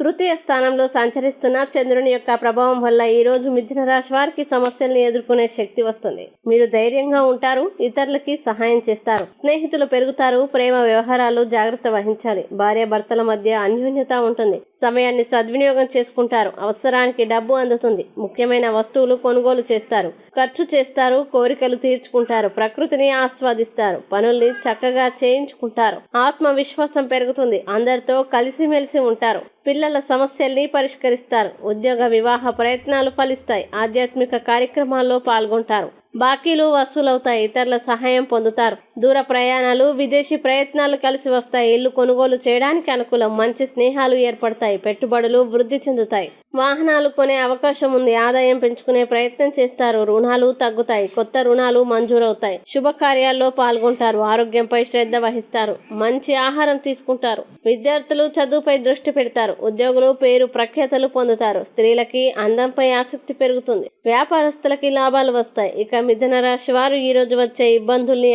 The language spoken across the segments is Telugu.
తృతీయ స్థానంలో సంచరిస్తున్న చంద్రుని యొక్క ప్రభావం వల్ల ఈ రోజు మిథున రాశి వారికి సమస్యల్ని ఎదుర్కొనే శక్తి వస్తుంది. మీరు ధైర్యంగా ఉంటారు ఇతరులకి సహాయం చేస్తారు స్నేహితులు పెరుగుతారు ప్రేమ వ్యవహారాలు జాగ్రత్త వహించాలి. భార్య భర్తల మధ్య అన్యోన్యత ఉంటుంది. సమయాన్ని సద్వినియోగం చేసుకుంటారు. అవసరానికి డబ్బు అందుతుంది. ముఖ్యమైన వస్తువులు కొనుగోలు చేస్తారు. ఖర్చు చేస్తారు కోరికలు తీర్చుకుంటారు ప్రకృతిని ఆస్వాదిస్తారు పనుల్ని చక్కగా చేయించుకుంటారు. ఆత్మవిశ్వాసం పెరుగుతుంది. అందరితో కలిసిమెలిసి ఉంటారు. పిల్లల సమస్యల్ని పరిష్కరిస్తారు. ఉద్యోగ వివాహ ప్రయత్నాలు ఫలిస్తాయి. ఆధ్యాత్మిక కార్యక్రమాల్లో పాల్గొంటారు. బాకీలు వసూలవుతాయి. ఇతరుల సహాయం పొందుతారు. దూర ప్రయాణాలు విదేశీ ప్రయత్నాలు కలిసి వస్తాయి. ఇల్లు కొనుగోలు చేయడానికి అనుకూలం. మంచి స్నేహాలు ఏర్పడతాయి. పెట్టుబడులు వృద్ధి చెందుతాయి. వాహనాలు కొనే అవకాశం ఉంది. ఆదాయం పెంచుకునే ప్రయత్నం చేస్తారు. రుణాలు తగ్గుతాయి. కొత్త రుణాలు మంజూరవుతాయి. శుభకార్యాల్లో పాల్గొంటారు. ఆరోగ్యంపై శ్రద్ధ వహిస్తారు. మంచి ఆహారం తీసుకుంటారు. విద్యార్థులు చదువుపై దృష్టి పెడతారు. ఉద్యోగులు పేరు ప్రఖ్యాతలు పొందుతారు. స్త్రీలకి అందంపై ఆసక్తి పెరుగుతుంది. వ్యాపారస్తులకి లాభాలు వస్తాయి. ఇక మిథున రాశి వారు ఈ రోజు వచ్చే ఇబ్బందుల్ని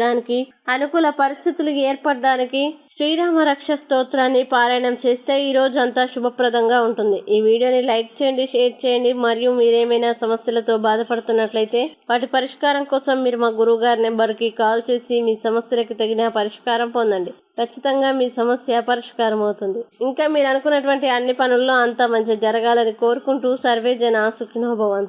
అధిగమించడానికి అనుకూల పరిస్థితులు ఏర్పడడానికి శ్రీరామ రక్ష స్తోత్రాన్ని పారాయణం చేస్తే ఈ రోజు అంతా శుభప్రదంగా ఉంటుంది. ఈ వీడియోని లైక్ చేయండి షేర్ చేయండి. మరియు మీరేమైనా సమస్యలతో బాధపడుతున్నట్లయితే వాటి పరిష్కారం కోసం మీరు మా గురువు గారి నెంబర్కి కాల్ చేసి మీ సమస్యలకు తగిన పరిష్కారం పొందండి. ఖచ్చితంగా మీ సమస్య పరిష్కారం అవుతుంది. ఇంకా మీరు అనుకున్నటువంటి అన్ని పనుల్లో అంతా మంచి జరగాలని కోరుకుంటూ సర్వే జన సుఖినోభవంతు